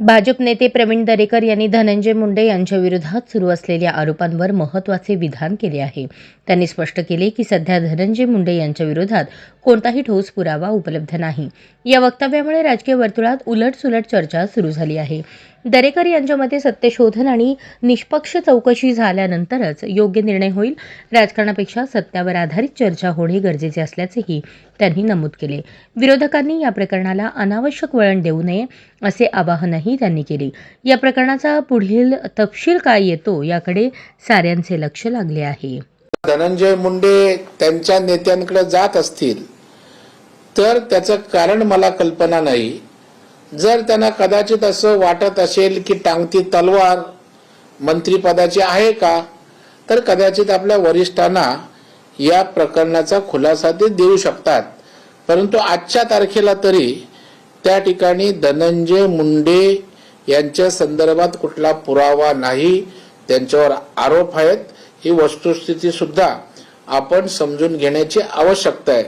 भाजप नेते प्रवीण दरेकर यांनी धनंजय मुंडे यांच्या विरोधात सुरू असलेल्या आरोपांवर महत्त्वाचे विधान केले आहे. त्यांनी स्पष्ट केले की सध्या धनंजय मुंडे यांच्या विरोधात कोणताही ठोस पुरावा उपलब्ध नाही. या वक्तव्यामुळे राजकीय वर्तुळात उलटसुलट चर्चा सुरू झाली आहे. दरेकर यांच्या मते सत्यशोधन आणि निष्पक्ष चौकशी झाल्यानंतरच योग्य निर्णय होईल. राजकारणापेक्षा सत्यावर आधारित चर्चा होणे गरजेचे असल्याचेही त्यांनी नमूद केले. विरोधकांनी या प्रकरणाला अनावश्यक वळण देऊ नये असे आवाहनही त्यांनी केले. या प्रकरणाचा पुढील तपशील काय येतो याकडे साऱ्यांचे लक्ष लागले आहे. धनंजय मुंडे त्यांच्या नेत्यांकडे जात असतील तर त्याचं कारण मला कल्पना नाही. जर त्यांना कदाचित असं वाटत असेल की टांगती तलवार मंत्रिपदाची आहे का तर कदाचित आपल्या वरिष्ठांना या प्रकरणाचा खुलासा ते देऊ शकतात. परंतु आजच्या तारखेला तरी त्या ठिकाणी धनंजय मुंडे यांच्या संदर्भात कुठला पुरावा नाही त्यांच्यावर आरोप आहेत. ही वस्तुस्थिती सुद्धा आपण समजून घेण्याची आवश्यकता आहे.